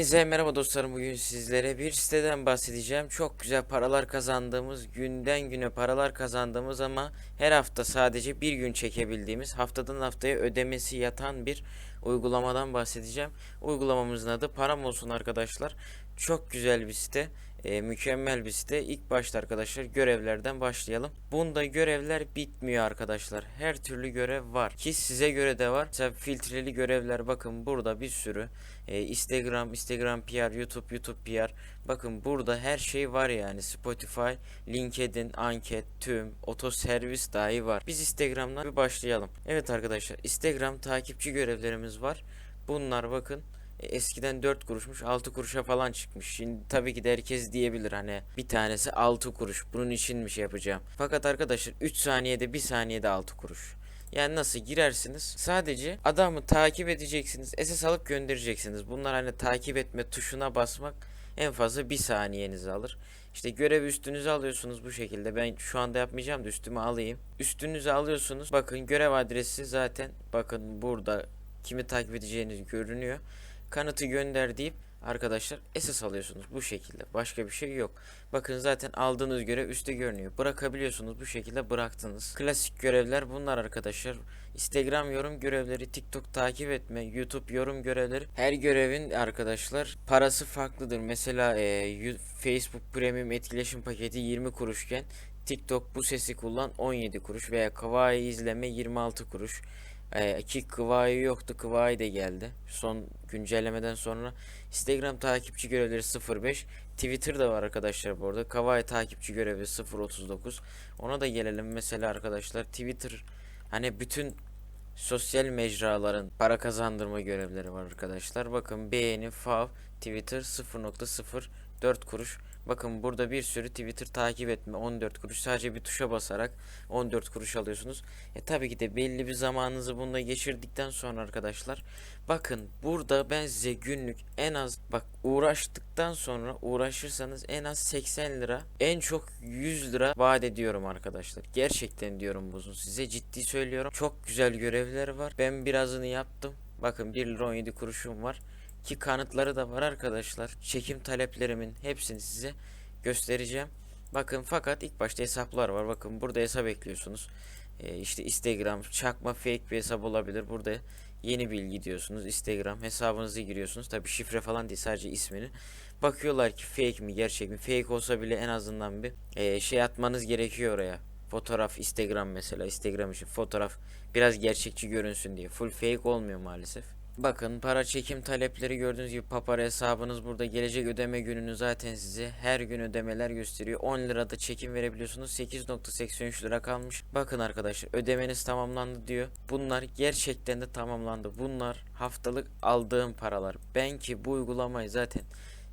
Hepinize merhaba dostlarım. Bugün sizlere bir siteden bahsedeceğim. Çok güzel paralar kazandığımız, günden güne paralar kazandığımız ama her hafta sadece bir gün çekebildiğimiz, haftadan haftaya ödemesi yatan bir uygulamadan bahsedeceğim. Uygulamamızın adı Param Olsun arkadaşlar. Çok güzel bir site. E, mükemmel bir site. İlk başta arkadaşlar görevlerden başlayalım. Bunda görevler bitmiyor arkadaşlar. Her türlü görev var. Ki size göre de var. Mesela filtreli görevler bakın burada bir sürü. E, Instagram, Instagram PR, YouTube, YouTube PR. Bakın burada her şey var yani. Spotify, LinkedIn, anket, tüm, otoservis dahi var. Biz Instagram'dan bir başlayalım. Evet arkadaşlar Instagram takipçi görevlerimiz var. Bunlar bakın eskiden 4 kuruşmuş 6 kuruşa falan çıkmış. Şimdi tabii ki de herkes diyebilir hani bir tanesi 6 kuruş. Bunun için bir şey yapacağım. Fakat arkadaşlar 3 saniyede 1 saniyede 6 kuruş. Yani nasıl girersiniz? Sadece adamı takip edeceksiniz. SS alıp göndereceksiniz. Bunlar hani takip etme tuşuna basmak en fazla bir saniyenizi alır. İşte görev üstünüze alıyorsunuz bu şekilde. Ben şu anda yapmayacağım da üstüme alayım. Üstünüze alıyorsunuz. Bakın görev adresi zaten bakın burada kimi takip edeceğiniz görünüyor. Kanıtı gönder deyip arkadaşlar SS alıyorsunuz bu şekilde. Başka bir şey yok. Bakın zaten aldığınız görev üstte görünüyor. Bırakabiliyorsunuz bu şekilde bıraktınız. Klasik görevler bunlar arkadaşlar. Instagram yorum görevleri, TikTok takip etme, YouTube yorum görevleri. Her görevin arkadaşlar parası farklıdır. Mesela e, Facebook Premium etkileşim paketi 20 kuruşken TikTok bu sesi kullan 17 kuruş veya Kawaii izleme 26 kuruş. Ee, ki Kıvayı yoktu. Kıvayı da geldi. Son güncellemeden sonra Instagram takipçi görevleri 05. Twitter da var arkadaşlar bu arada. Kavai takipçi görevi 039. Ona da gelelim mesela arkadaşlar. Twitter hani bütün sosyal mecraların para kazandırma görevleri var arkadaşlar. Bakın beğeni, fav, Twitter 0.04 kuruş. Bakın burada bir sürü Twitter takip etme 14 kuruş. Sadece bir tuşa basarak 14 kuruş alıyorsunuz. E tabii ki de belli bir zamanınızı bunda geçirdikten sonra arkadaşlar bakın burada ben size günlük en az bak uğraştıktan sonra uğraşırsanız en az 80 lira en çok 100 lira vaat ediyorum arkadaşlar. Gerçekten diyorum bunu size ciddi söylüyorum. Çok güzel görevler var. Ben birazını yaptım. Bakın 1 lira 17 kuruşum var. Ki kanıtları da var arkadaşlar. Çekim taleplerimin hepsini size göstereceğim. Bakın fakat ilk başta hesaplar var. Bakın burada hesap ekliyorsunuz. Ee, işte Instagram çakma fake bir hesap olabilir. Burada yeni bilgi diyorsunuz. Instagram hesabınızı giriyorsunuz. Tabi şifre falan değil sadece ismini. Bakıyorlar ki fake mi gerçek mi? Fake olsa bile en azından bir e, şey atmanız gerekiyor oraya. Fotoğraf Instagram mesela Instagram için fotoğraf biraz gerçekçi görünsün diye. Full fake olmuyor maalesef. Bakın para çekim talepleri gördüğünüz gibi papara hesabınız burada gelecek ödeme gününü zaten size her gün ödemeler gösteriyor. 10 lirada çekim verebiliyorsunuz. 8.83 lira kalmış. Bakın arkadaşlar ödemeniz tamamlandı diyor. Bunlar gerçekten de tamamlandı. Bunlar haftalık aldığım paralar. Ben ki bu uygulamayı zaten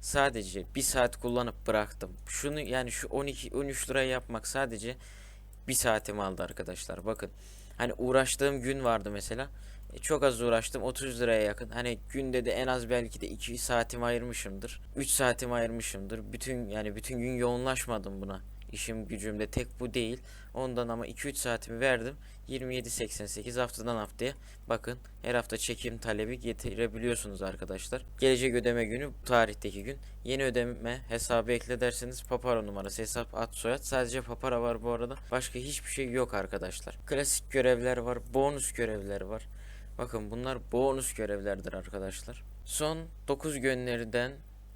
sadece bir saat kullanıp bıraktım. Şunu yani şu 12 13 liraya yapmak sadece bir saatimi aldı arkadaşlar. Bakın hani uğraştığım gün vardı mesela. E, Çok az uğraştım 30 liraya yakın. Hani günde de en az belki de 2 saatimi ayırmışımdır. 3 saatimi ayırmışımdır. Bütün yani bütün gün yoğunlaşmadım buna. İşim gücümde tek bu değil. Ondan ama 2-3 saatimi verdim. 27.88 haftadan haftaya. Bakın her hafta çekim talebi getirebiliyorsunuz arkadaşlar. Gelecek ödeme günü tarihteki gün. Yeni ödeme hesabı ekle derseniz papara numarası hesap ad soyad. Sadece papara var bu arada. Başka hiçbir şey yok arkadaşlar. Klasik görevler var. Bonus görevler var. Bakın bunlar bonus görevlerdir arkadaşlar. Son 9 gönderiden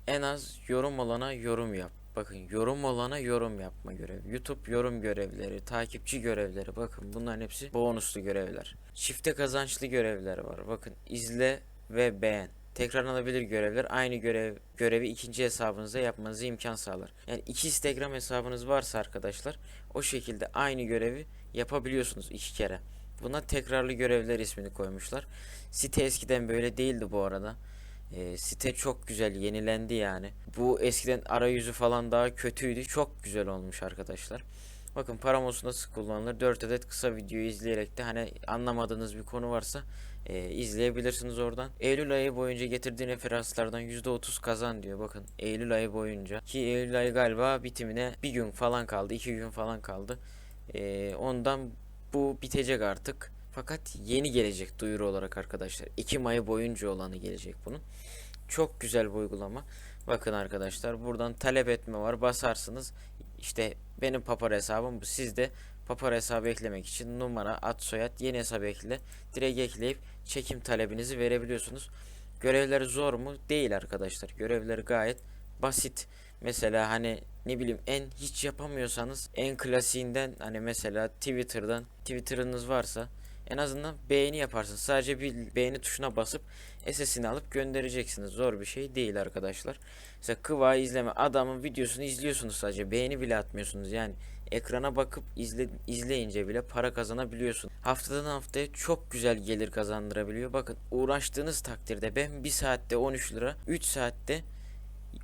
en az yorum olana yorum yap. Bakın yorum olana yorum yapma görevi. YouTube yorum görevleri, takipçi görevleri. Bakın bunların hepsi bonuslu görevler. Çifte kazançlı görevler var. Bakın izle ve beğen. Tekrarlanabilir görevler aynı görev görevi ikinci hesabınıza yapmanızı imkan sağlar. Yani iki Instagram hesabınız varsa arkadaşlar o şekilde aynı görevi yapabiliyorsunuz iki kere. Buna tekrarlı görevler ismini koymuşlar. Site eskiden böyle değildi bu arada. Ee, site çok güzel yenilendi yani. Bu eskiden arayüzü falan daha kötüydü. Çok güzel olmuş arkadaşlar. Bakın Paramount nasıl kullanılır? 4 adet kısa videoyu izleyerek de hani anlamadığınız bir konu varsa e, izleyebilirsiniz oradan. Eylül ayı boyunca getirdiğin referanslardan %30 kazan diyor. Bakın Eylül ayı boyunca. Ki Eylül ayı galiba bitimine bir gün falan kaldı. iki gün falan kaldı. Ee, ondan bu bitecek artık. Fakat yeni gelecek duyuru olarak arkadaşlar. Ekim ayı boyunca olanı gelecek bunun. Çok güzel bir uygulama. Bakın arkadaşlar buradan talep etme var. Basarsınız. İşte benim Papara hesabım bu. Siz de Papara hesabı eklemek için numara, ad, soyad, yeni hesap ekle. Direkt ekleyip çekim talebinizi verebiliyorsunuz. Görevleri zor mu? Değil arkadaşlar. Görevleri gayet basit. Mesela hani ne bileyim en hiç yapamıyorsanız en klasiğinden hani mesela Twitter'dan Twitter'ınız varsa en azından beğeni yaparsınız. Sadece bir beğeni tuşuna basıp SS'ini alıp göndereceksiniz. Zor bir şey değil arkadaşlar. Mesela Kıva izleme adamın videosunu izliyorsunuz sadece beğeni bile atmıyorsunuz. Yani ekrana bakıp izle, izleyince bile para kazanabiliyorsun. Haftadan haftaya çok güzel gelir kazandırabiliyor. Bakın uğraştığınız takdirde ben bir saatte 13 lira, 3 saatte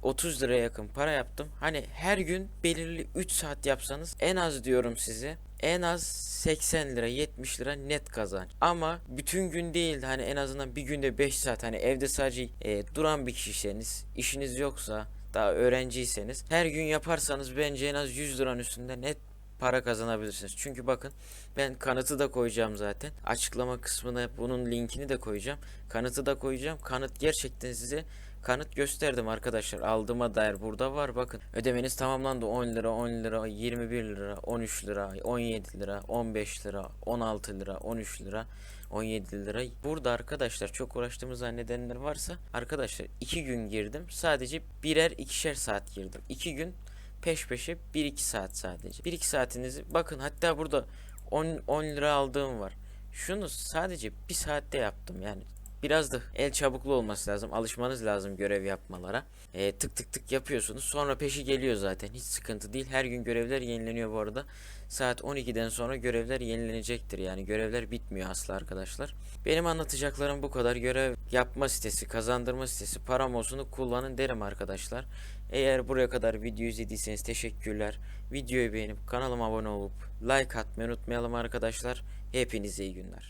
30 liraya yakın para yaptım. Hani her gün belirli 3 saat yapsanız en az diyorum size en az 80 lira 70 lira net kazanç. Ama bütün gün değil hani en azından bir günde 5 saat hani evde sadece e, duran bir kişiyseniz işiniz yoksa daha öğrenciyseniz her gün yaparsanız bence en az 100 liranın üstünde net para kazanabilirsiniz. Çünkü bakın ben kanıtı da koyacağım zaten. Açıklama kısmına bunun linkini de koyacağım. Kanıtı da koyacağım. Kanıt gerçekten size kanıt gösterdim arkadaşlar. Aldığıma dair burada var. Bakın ödemeniz tamamlandı. 10 lira, 10 lira, 21 lira, 13 lira, 17 lira, 15 lira, 16 lira, 13 lira. 17 lira. Burada arkadaşlar çok uğraştığımız zannedenler varsa arkadaşlar 2 gün girdim. Sadece birer ikişer saat girdim. 2 gün peş peşe 1-2 saat sadece. 1-2 saatinizi bakın hatta burada 10, 10 lira aldığım var. Şunu sadece bir saatte yaptım yani. Biraz da el çabuklu olması lazım. Alışmanız lazım görev yapmalara. Ee, tık tık tık yapıyorsunuz. Sonra peşi geliyor zaten. Hiç sıkıntı değil. Her gün görevler yenileniyor bu arada. Saat 12'den sonra görevler yenilenecektir. Yani görevler bitmiyor asla arkadaşlar. Benim anlatacaklarım bu kadar. Görev yapma sitesi, kazandırma sitesi, paramosunu kullanın derim arkadaşlar. Eğer buraya kadar video izlediyseniz teşekkürler. Videoyu beğenip kanalıma abone olup like atmayı unutmayalım arkadaşlar. Hepinize iyi günler.